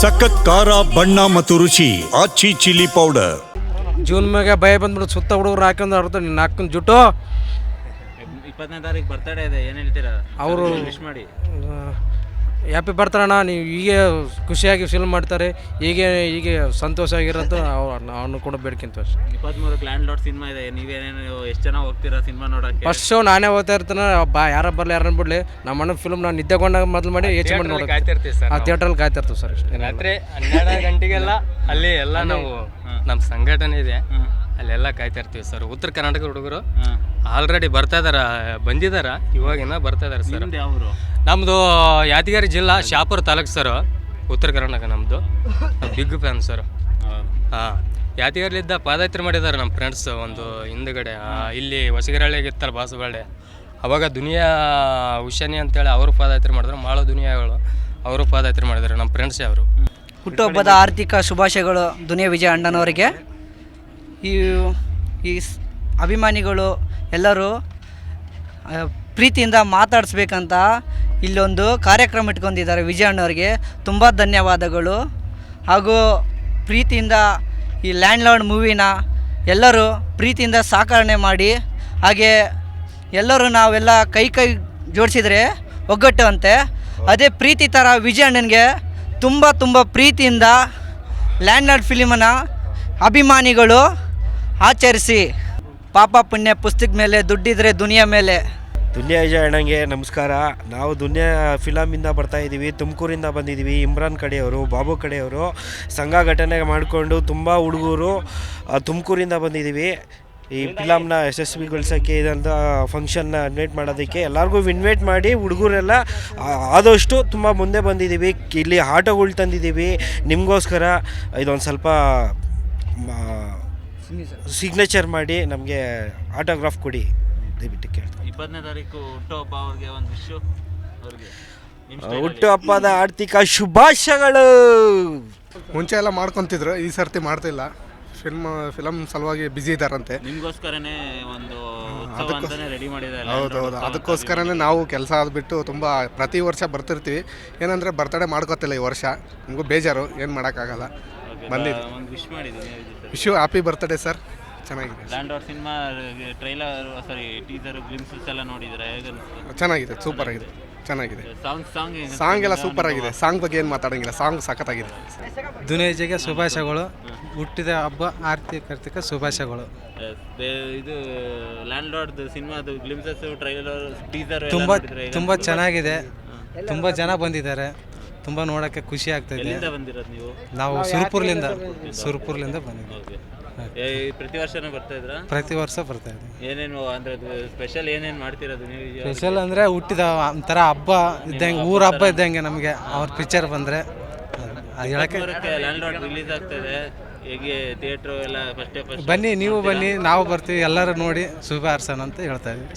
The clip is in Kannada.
ಸಖತ್ ಖಾರ ಬಣ್ಣ ಮತ್ತು ರುಚಿ ಆಚಿ ಚಿಲ್ಲಿ ಪೌಡರ್ ಜೂನ್ ಮ್ಯಾಗ ಭಯ ಬಂದ್ಬಿಟ್ಟು ಸುತ್ತ ಹುಡುಗರು ಹಾಕೊಂಡು ಆಡ್ತಾರೆ ನೀನು ಹಾಕೊಂಡು ಜುಟ್ಟು. ಇಪ್ಪತ್ತನೇ ತಾರೀಕು ಬರ್ತಡೇ ಇದೆ ಏನು ಹೇಳ್ತೀರಾ? ಅವರು ವಿಶ್ ಮಾಡಿ. ಹ್ಯಾಪಿ ಬರ್ತಾರಣ್ಣ ನೀವು ಹೀಗೆ ಖುಷಿಯಾಗಿ ಫಿಲ್ಮ್ ಮಾಡ್ತಾರೆ. ಹೀಗೆ ಹೀಗೆ ಸಂತೋಷ ಆಗಿರೋದು ಅವನು ಕೂಡ ಬೇಡ್ಕಿಂತ ಅಷ್ಟೇ. ಇಪ್ಪತ್ತ್ಮೂರಕ್ಕೆ ಲ್ಯಾಂಡ್ ಲಾರ್ಡ್ ಸಿನಿಮಾ ಇದೆ. ನೀವೇನೇನು ಎಷ್ಟು ಜನ ಹೋಗ್ತೀರಾ ಸಿನಿಮಾ ನೋಡೋಕ್ಕೆ? ಫಸ್ಟ್ ಶೋ ನಾನೇ ಹೋಗ್ತಾ ಇರ್ತಾನೆ. ಬಾ ಯಾರ ಬರಲಿ ಯಾರನ್ನ ಬಿಡ್ಲಿ. ನಮ್ಮ ಅಣ್ಣ ಫಿಲ್ಮ್ ನಾನು ನಿದ್ದೆಗೊಂಡಾಗ ಮೊದಲು ಮಾಡಿ ಹೆಚ್ಚು ಮಾಡಿ ನೋಡಿ ಕಾಯ್ತಿರ್ತೀವಿ ಸರ್ ಆ ಥಿಯೇಟ್ರಲ್ಲಿ ಕಾಯ್ತಾ ಇರ್ತೀವಿ ಸರ್ ಅಷ್ಟೇ. ರಾತ್ರಿ ಹನ್ನೆರಡು ಗಂಟೆಗೆಲ್ಲ ಅಲ್ಲಿ ಎಲ್ಲ ನಾವು ನಮ್ಮ ಸಂಘಟನೆ ಇದೆ. ಅಲ್ಲೆಲ್ಲ ಕಾಯ್ತಾ ಇರ್ತೀವಿ ಸರ್. ಉತ್ತರ ಕರ್ನಾಟಕದ ಹುಡುಗರು ಆಲ್ರೆಡಿ ಬರ್ತಾ ಇದಾರ ಬಂದಿದಾರ ಇವಾಗಿನ ಬರ್ತಾ ಇದಾರೆ ಸರ್ ನಿಮ್ದು ಯಾವರು? ನಮ್ಮದು ಯಾದಗಿರಿ ಜಿಲ್ಲಾ ಶಾಪುರ ತಾಲೂಕು ಸರ್ ಉತ್ತರ ಕರ್ನಾಟಕ ನಮ್ಮದು ಬಿಗ್ ಫ್ಯಾನ್ ಸರ್ ಹಾಂ ಯಾದಗಿರಿಲಿದ್ದ ಪಾದಯಾತ್ರೆ ಮಾಡಿದ್ದಾರೆ ನಮ್ಮ ಫ್ರೆಂಡ್ಸ್ ಒಂದು ಹಿಂದ್ಗಡೆ. ಆ, ಇಲ್ಲಿ ಹೊಸಗಿರಳ್ಳಿಗೆ ಇತ್ತಲ್ಲ ಬಾಸುಬಳ್ಳಿ ಅವಾಗ ದುನಿಯಾ ಉಷಾನಿ ಅಂತೇಳಿ ಅವರು ಪಾದಯಾತ್ರೆ ಮಾಡಿದ್ರು ಮಾಳ ದುನಿಯಾಗಳು ಅವರು ಪಾದಯಾತ್ರೆ ಮಾಡಿದ್ರು ನಮ್ಮ ಫ್ರೆಂಡ್ಸೇ ಅವರು ಹುಟ್ಟುಹಬ್ಬದ ಆರ್ಥಿಕ ಶುಭಾಶಯಗಳು ದುನಿಯಾ ವಿಜಯ ಅಣ್ಣನವರಿಗೆ. ಈ ಈ ಸ್- ಅಭಿಮಾನಿಗಳು ಎಲ್ಲರೂ ಪ್ರೀತಿಯಿಂದ ಮಾತಾಡಿಸ್ಬೇಕಂತ ಇಲ್ಲೊಂದು ಕಾರ್ಯಕ್ರಮ ಇಟ್ಕೊಂಡಿದ್ದಾರೆ ವಿಜಯಣ್ಣವ್ರಿಗೆ. ತುಂಬ ಧನ್ಯವಾದಗಳು. ಹಾಗೂ ಪ್ರೀತಿಯಿಂದ ಈ ಲ್ಯಾಂಡ್ ಲಾರ್ಡ್ ಮೂವಿನ ಎಲ್ಲರೂ ಪ್ರೀತಿಯಿಂದ ಸಾಕರಣೆ ಮಾಡಿ, ಹಾಗೆ ಎಲ್ಲರೂ ನಾವೆಲ್ಲ ಕೈ ಕೈ ಜೋಡಿಸಿದರೆ ಒಗ್ಗಟ್ಟು ಅಂತೆ ಅದೇ ಪ್ರೀತಿ ಥರ ವಿಜಯ ಅಣ್ಣನಿಗೆ ತುಂಬ ತುಂಬ ಪ್ರೀತಿಯಿಂದ ಲ್ಯಾಂಡ್ ಲಾರ್ಡ್ ಫಿಲಿಮನ್ನು ಅಭಿಮಾನಿಗಳು ಆಚರಿಸಿ. ಪಾಪ ಪುಣ್ಯ ಪುಸ್ತಕ ಮೇಲೆ ದುಡ್ಡಿದ್ರೆ ದುನಿಯಾ ಮೇಲೆ. ದುನಿಯಾ ವಿಜಯ ಅಣ್ಣಂಗೆ ನಮಸ್ಕಾರ. ನಾವು ದುನಿಯಾ ಫಿಲಮಿಂದ ಬರ್ತಾ ಇದ್ದೀವಿ, ತುಮಕೂರಿಂದ ಬಂದಿದ್ದೀವಿ, ಇಮ್ರಾನ್ ಕಡೆಯವರು, ಬಾಬು ಕಡೆಯವರು. ಸಂಘ ಘಟನೆ ಮಾಡಿಕೊಂಡು ತುಂಬ ಹುಡುಗರು ತುಮಕೂರಿಂದ ಬಂದಿದ್ದೀವಿ. ಈ ಫಿಲಮ್ನ ಯಶಸ್ವಿಗೊಳಿಸೋಕ್ಕೆ ಇದಂಥ ಫಂಕ್ಷನ್ನ ಇನ್ವೈಟ್ ಮಾಡೋದಕ್ಕೆ ಎಲ್ಲರಿಗೂ ಇನ್ವೈಟ್ ಮಾಡಿ ಹುಡುಗರೆಲ್ಲ ಆದಷ್ಟು ತುಂಬ ಮುಂದೆ ಬಂದಿದ್ದೀವಿ. ಇಲ್ಲಿ ಆಟೋಗಳು ತಂದಿದ್ದೀವಿ. ನಿಮಗೋಸ್ಕರ ಇದೊಂದು ಸ್ವಲ್ಪ ಸಿಗ್ನೇಚರ್ ಮಾಡಿ ನಮಗೆ ಆಟೋಗ್ರಾಫ್ ಕೊಡಿ. ದಯವಿಟ್ಟು ಕೇಳ್ತೀನಿ ಇಪ್ಪತ್ತನೇ ತಾರೀಕು ಹುಟ್ಟುಹಬ್ಬ ಅವ್ರಿಗೆ ಒಂದು ವಿಶ್ವ ಅವ್ರಿಗೆ ಹುಟ್ಟುಹಬ್ಬದ ಆರ್ಥಿಕ ಶುಭಾಶಯಗಳು. ಮುಂಚೆ ಎಲ್ಲ ಮಾಡ್ಕೊತಿದ್ರು ಈ ಸರ್ತಿ ಮಾಡ್ತಿಲ್ಲ. ಫಿಲ್ಮ್ ಫಿಲಮ್ ಸಲುವಾಗಿ ಬ್ಯುಸಿ ಇದ್ದಾರಂತೆ. ನಿಮ್ಗೋಸ್ಕರನೇ ಒಂದು ಉತ್ಸವ ಅಂತಾನೆ ರೆಡಿ ಮಾಡಿದ್ದಾರೆ ಹೌದೌದು ಅದಕ್ಕೋಸ್ಕರನೇ ನಾವು ಕೆಲಸ ಆದ್ಬಿಟ್ಟು ತುಂಬ ಪ್ರತಿ ವರ್ಷ ಬರ್ತಿರ್ತೀವಿ. ಏನಂದರೆ ಬರ್ತಡೇ ಮಾಡ್ಕೋತಿಲ್ಲ ಈ ವರ್ಷ. ನಮಗೂ ಬೇಜಾರು ಏನು ಮಾಡೋಕ್ಕಾಗಲ್ಲ. ಬಂದಿದ್ದು ಒಂದು ವಿಶ್ ಮಾಡಿದ್ದೀನಿ ಯು ಹ್ಯಾಪಿ ಬರ್ತ್ಡೇ ಸರ್ ಚೆನ್ನಾಗಿದೆ. Land out cinema trailer sorry teaser glimpses ಎಲ್ಲ ನೋಡಿದ್ರೆ ಹೇಗೆ ಚೆನ್ನಾಗಿದೆ ಸೂಪರ್ ಆಗಿದೆ. ಚೆನ್ನಾಗಿದೆ. ಸಾಂಗ್ ಸಾಂಗ್ ಸಾಂಗ್ ಎಲ್ಲ ಸೂಪರ್ ಆಗಿದೆ. ಸಾಂಗ್ ಬಗ್ಗೆ ಏನು ಮಾತಾಡಂಗಿಲ್ಲ. ಸಾಂಗ್ ಸಖತ್ತಾಗಿದೆ. ದುನೇಜಿಗೆ ಶುಭಾಶಯಗಳು. ಹುಟ್ಟಿದ ಹಬ್ಬ ಆರ್ಥಿಕ ಶುಭಾಶಯಗಳು. ಇದು ಲ್ಯಾಂಡ್ ಲಾರ್ಡ್ ಸಿನಿಮಾದು ಗ್ಲಿಮ್ಸಸ್ ಟ್ರೈಲರ್ ಟೀಸರ್ ತುಂಬ ತುಂಬ ಚೆನ್ನಾಗಿದೆ. ತುಂಬ ಜನ ಬಂದಿದ್ದಾರೆ. ತುಂಬ ನೋಡೋಕ್ಕೆ ಖುಷಿ ಆಗ್ತಾ ಎಲ್ಲಿಂದ ಬಂದಿರೋದು ನೀವು? ನಾವು ಸುರ್ಪುರ್ಲಿಂದ ಸುರ್ಪುರ್ಲಿಂದ ಬಂದಿದ್ದೀವಿ. ಓಕೆ. ಪ್ರತಿ ವರ್ಷನೂ ಬರ್ತಾ ಇದ್ರಾ? ಪ್ರತಿ ವರ್ಷ ಬರ್ತಾ ಇದ್ದೀವಿ ಏನೇನು ಅಂದ್ರೆ ಸ್ಪೆಷಲ್ ಏನೇನು ಮಾಡ್ತಿರೋದು ನೀವು? ಸ್ಪೆಷಲ್ ಅಂದರೆ ಹುಟ್ಟಿದ ಒಂಥರ ಹಬ್ಬ ಇದ್ದಂಗೆ ಊರ ಹಬ್ಬ ಇದ್ದಂಗೆ ನಮಗೆ ಅವ್ರ ಪಿಕ್ಚರ್ ಬಂದರೆ. ಹೇಳಕ್ಕೆ ಇಪ್ಪತ್ಮೂರಕ್ಕೆ ಲ್ಯಾಂಡ್ ಲಾರ್ಡ್ ರಿಲೀಸ್ ಆಗ್ತದೆ. ಹೇಗೆ ಥಿಯೇಟ್ರು ಎಲ್ಲ ಫಸ್ಟ್ ಫಸ್ಟ್ ಬನ್ನಿ ನೀವು ಬನ್ನಿ ನಾವು ಬರ್ತೀವಿ ಎಲ್ಲರೂ ನೋಡಿ ಶುಭ ಹಾರ್ಸೋಣ ಅಂತ ಹೇಳ್ತಾ ಇದ್ದೀವಿ.